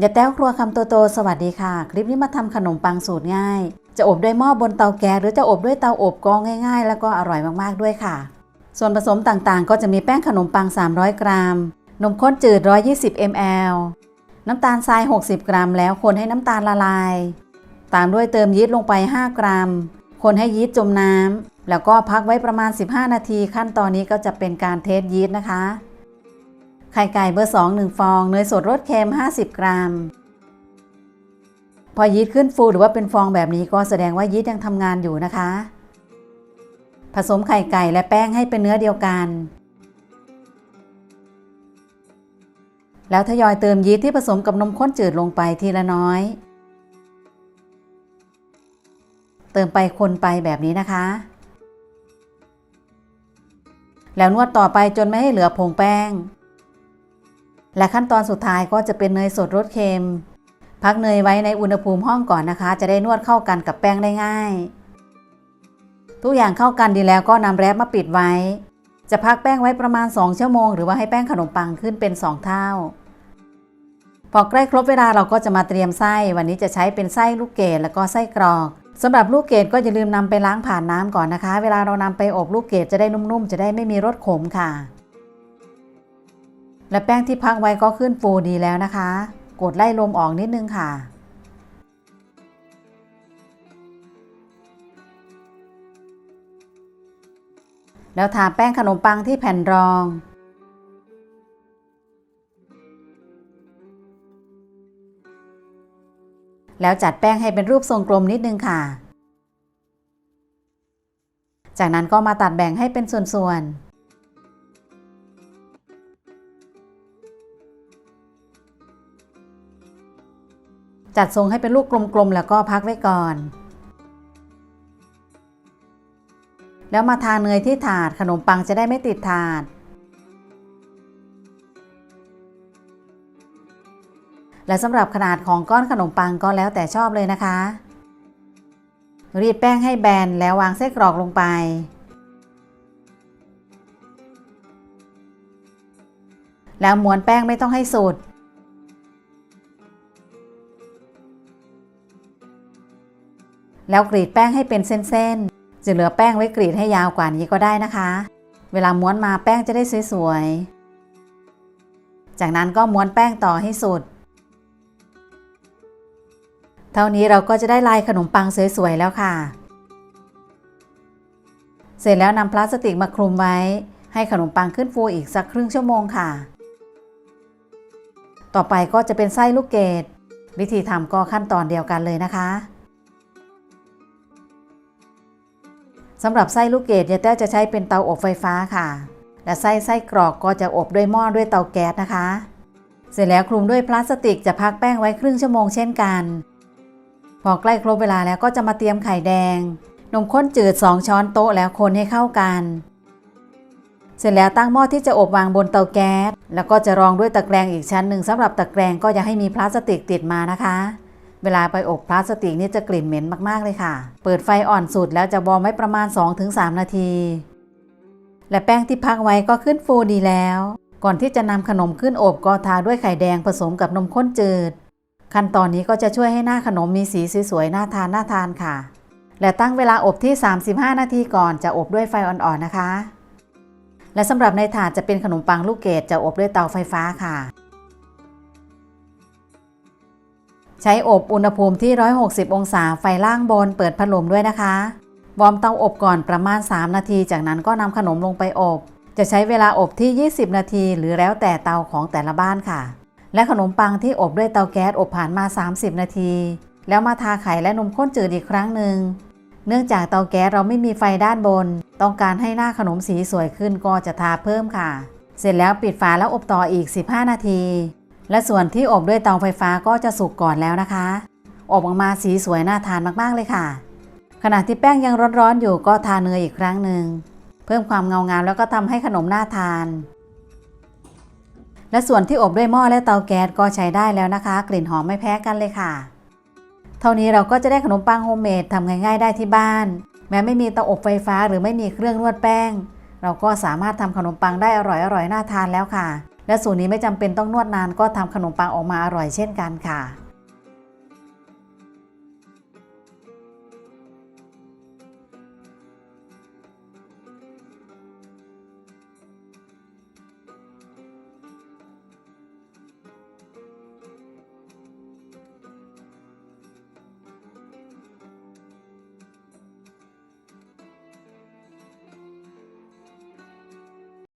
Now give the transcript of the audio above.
อย่าแต้วครัวคำโตโตสวัสดีค่ะ คลิปนี้มาทำขนมปังสูตรง่าย จะอบด้วยหม้อบนเตาแก๊สหรือจะอบด้วยเตาอบก็ง่าย ๆ แล้วก็อร่อยมากๆด้วยค่ะ ส่วนผสมต่างๆ ก็จะมีแป้งขนมปัง 300 กรัม นมข้นจืด 120 ml น้ำตาลทราย 60 กรัม แล้วคนให้น้ำตาลละลาย ตามด้วยเติมยีสต์ลงไป 5 กรัม คนให้ยีสต์จมน้ำแล้วก็พักไว้ประมาณ 15 นาที ขั้นตอนนี้ก็จะเป็นการเทสยีสต์นะคะ ไข่ไก่เบอร์2 1ฟอง เนยสดรสเค็ม 50 กรัม พอยีสต์ขึ้นฟูหรือว่าเป็นฟองแบบนี้ก็แสดงว่ายีสต์ยังทำงานอยู่นะคะ ผสมไข่ไก่และแป้งให้เป็นเนื้อเดียวกัน แล้วทยอยเติมยีสต์ที่ผสมกับนมข้นจืดลงไปทีละน้อย เติมไปคนไปแบบนี้นะคะ แล้วนวดต่อไปจนไม่ให้เหลือผงแป้ง และขั้นตอนสุดท้ายก็จะเป็นเนยสดรสเค็ม พักเนยไว้ในอุณหภูมิห้องก่อนนะคะ จะได้นวดเข้ากันกับแป้งได้ง่าย ทุกอย่างเข้ากันดีแล้วก็นำแรปมาปิดไว้ จะพักแป้งไว้ประมาณ 2 ชั่วโมง หรือว่าให้แป้งขนมปังขึ้นเป็น 2 เท่า พอใกล้ครบเวลาเราก็จะมาเตรียมไส้ วันนี้จะใช้เป็นไส้ลูกเกดแล้วก็ไส้กรอกสำหรับลูกเกดก็อย่าลืมนำไปล้างผ่านน้ำก่อนนะคะ เวลาเรานำไปอบลูกเกดจะได้นุ่มๆ จะได้ไม่มีรสขมค่ะ และแป้งที่พักไว้ก็ขึ้นฟูดีแล้วนะคะ กดไล่ลมออกนิดนึงค่ะ แล้วทาแป้งขนมปังที่แผ่นรองแล้วจัดแป้งให้เป็นรูปทรงกลมนิดนึงค่ะ จากนั้นก็มาตัดแบ่งให้เป็นส่วนๆ จัดทรงให้เป็นลูกกลมๆ แล้วก็พักไว้ก่อน แล้วมาทาเนยที่ถาดขนมปังจะได้ไม่ติดถาด และสำหรับขนาดของก้อนขนมปังก็แล้วแต่ชอบเลยนะคะ รีดแป้งให้แบนแล้ววางไส้กรอกลงไปแล้วม้วนแป้งไม่ต้องให้สุด แล้วกรีดแป้งให้เป็นเส้นๆจะเหลือแป้งไว้กรีดให้ยาวกว่านี้ก็ได้นะคะ เวลาม้วนมาแป้งจะได้สวยๆ จากนั้นก็ม้วนแป้งต่อให้สุด เท่านี้เราก็จะได้ลายขนมปังสวยๆแล้วค่ะ เสร็จแล้วนำพลาสติกมาคลุมไว้ ให้ขนมปังขึ้นฟูอีกสักครึ่งชั่วโมงค่ะ ต่อไปก็จะเป็นไส้ลูกเกดวิธีทำก็ขั้นตอนเดียวกันเลยนะคะ สำหรับไส้ลูกเกดยายแต้วจะใช้เป็นเตาอบไฟฟ้าค่ะ และไส้ไส้กรอกก็จะอบด้วยหม้อด้วยเตาแก๊สนะคะ เสร็จแล้วคลุมด้วยพลาสติกจะพักแป้งไว้ครึ่งชั่วโมงเช่นกัน พอใกล้ครบเวลาแล้วก็จะมาเตรียมไข่แดง นมข้นจืด 2 ช้อนโต๊ะแล้วคนให้เข้ากัน เสร็จแล้วตั้งหม้อที่จะอบวางบนเตาแก๊ส แล้วก็จะรองด้วยตะแกรงอีกชั้นหนึ่งสำหรับตะแกรงก็อย่าให้มีพลาสติกติดมานะคะ เวลาไปอบพลาสติกนี่จะกลิ่นเหม็นมากๆเลยค่ะ เปิดไฟอ่อนสุดแล้วจะวอมไว้ประมาณ 2-3 นาที และแป้งที่พักไว้ก็ขึ้นฟูดีแล้ว ก่อนที่จะนำขนมขึ้นอบก็ทาด้วยไข่แดงผสมกับนมข้นจืด ขั้นตอนนี้ก็จะช่วยให้หน้าขนมมีสีสวยๆน่าทานน่าทานค่ะ และตั้งเวลาอบที่ 35 นาทีก่อนจะอบด้วยไฟอ่อนๆนะคะ และสำหรับในถาดจะเป็นขนมปังลูกเกดจะอบด้วยเตาไฟฟ้าค่ะ ใช้อบอุณหภูมิที่ 160 องศาไฟล่างบนเปิดพัดลมด้วยนะคะวอร์มเตาอบก่อนประมาณ 3 นาที จากนั้นก็นำขนมลงไปอบ จะใช้เวลาอบที่ 20 นาที หรือแล้วแต่เตาของแต่ละบ้านค่ะ และขนมปังที่อบด้วยเตาแก๊สอบผ่านมา 30 นาที แล้วมาทาไข่และนมข้นจืดอีกครั้งหนึ่งเนื่องจากเตาแก๊สเราไม่มีไฟด้านบน ต้องการให้หน้าขนมสีสวยขึ้นก็จะทาเพิ่มค่ะ เสร็จแล้วปิดฝาแล้วอบต่ออีก 15 นาที และส่วนที่อบด้วยเตาไฟฟ้าก็จะสุกก่อนแล้วนะคะ อบออกมาสีสวยน่าทานมากๆเลยค่ะ ขณะที่แป้งยังร้อนๆอยู่ก็ทาเนยอีกครั้งหนึ่งเพิ่มความเงางามแล้วก็ทำให้ขนมน่าทาน และส่วนที่อบด้วยหม้อและเตาแก๊สก็ใช้ได้แล้วนะคะ กลิ่นหอมไม่แพ้กันเลยค่ะ เท่านี้เราก็จะได้ขนมปังโฮมเมดทำง่ายๆได้ที่บ้าน แม้ไม่มีเตาอบไฟฟ้าหรือไม่มีเครื่องนวดแป้ง เราก็สามารถทำขนมปังได้อร่อยๆน่าทานแล้วค่ะ และสูตรนี้ไม่จำเป็นต้องนวดนานก็ทำขนมปังออกมาอร่อยเช่นกันค่ะ